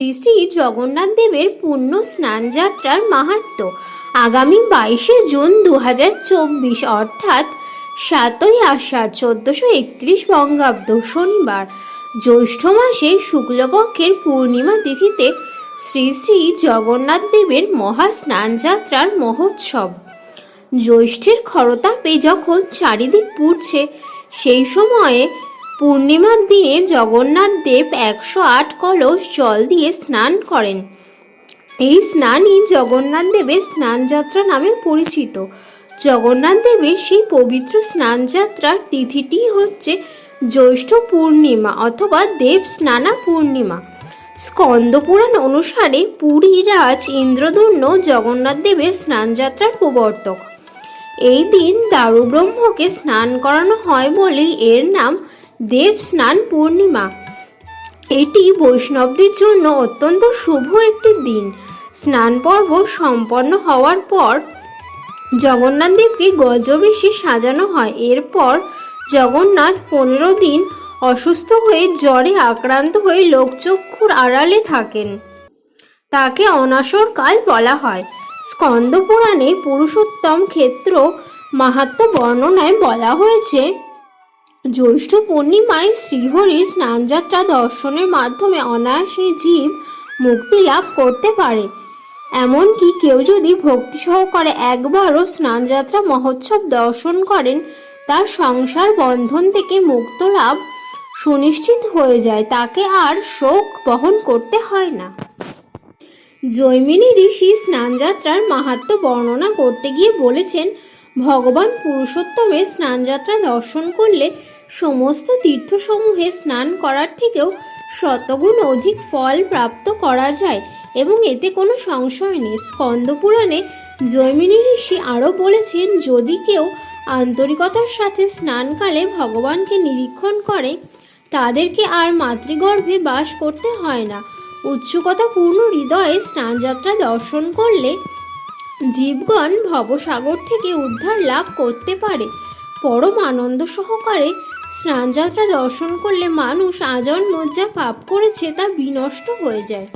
শ্রী জগন্নাথ দেবের পুণ্য স্নানযাত্রার মাহাত্ম্য আগামী বাইশে জুন দু চব্বিশ, অর্থাৎ সাতই আষাঢ় চোদ্দশো একত্রিশ বঙ্গাব্দ শনিবার, জ্যৈষ্ঠ মাসে শুক্লপক্ষের পূর্ণিমা তিথিতে শ্রী শ্রী জগন্নাথ দেবের মহা স্নানযাত্রার মহোৎসব। জ্যৈষ্ঠের খরতাপে যখন চারিদিক পুড়ছে, সেই সময়ে পূর্ণিমার দিনে জগন্নাথ দেব একশো আট কলস জল দিয়ে স্নান করেন। এই স্নানই জগন্নাথ দেবের স্নানযাত্রা নামে পরিচিত। জগন্নাথ দেবের সেই পবিত্র স্নানযাত্রার তিথিটি হচ্ছে জ্যৈষ্ঠ পূর্ণিমা অথবা দেব স্নানা পূর্ণিমা। স্কন্দ পুরাণ অনুসারে পুরী রাজ ইন্দ্রদন্য জগন্নাথ দেবের স্নানযাত্রার প্রবর্তক। এই দিন দারুব্রহ্মকে স্নান করানো হয় বলেই এর নাম দেব স্নান পূর্ণিমা। এটি বৈষ্ণবদের জন্য অত্যন্ত শুভ একটি দিন। স্নান পর্ব সম্পন্ন হওয়ার পর জগন্নাথ দেবকে গজবেশে সাজানো হয়। এরপর জগন্নাথ পনেরো দিন অসুস্থ হয়ে জ্বরে আক্রান্ত হয়ে লোকচক্ষুর আড়ালে থাকেন। তাকে অনাসর কাল বলা হয়। স্কন্দ পুরাণে পুরুষোত্তম ক্ষেত্র মাহাত্ম বর্ণনায় বলা হয়েছে জ্যৈষ্ঠ পূর্ণিমায় শ্রীহরির স্নানযাত্রা দর্শনের মাধ্যমে অনায়াসে জীব মুক্তি লাভ করতে পারে। এমনকি কেউ যদি ভক্তি সহকারে একবারও স্নানযাত্রা মহোৎসব দর্শন করেন, তার সংসার বন্ধন থেকে মুক্ত লাভ সুনিশ্চিত হয়ে যায়, তাকে আর শোক বহন করতে হয় না। জৈমিনী ঋষি স্নানযাত্রার মাহাত্ম্য বর্ণনা করতে গিয়ে বলেছেন ভগবান পুরুষোত্তমের স্নানযাত্রা দর্শন করলে সমস্ত তীর্থসমূহে স্নান করার থেকেও শতগুণ অধিক ফল প্রাপ্ত করা যায় এবং এতে কোনো সংশয় নেই। স্কন্দ পুরাণে জৈমিনী ঋষি আরও বলেছেন, যদি কেউ আন্তরিকতার সাথে স্নানকালে ভগবানকে নিরীক্ষণ করে, তাদেরকে আর মাতৃগর্ভে বাস করতে হয় না। উৎসুকতাপূর্ণ হৃদয়ে স্নানযাত্রা দর্শন করলে জীবগণ ভবসাগর থেকে উদ্ধার লাভ করতে পারে। পরম আনন্দ সহকারে স্নানযাত্রা দর্শন করলে মানুষ আজন্ম যা পাপ করেছে তা বিনষ্ট হয়ে যায়।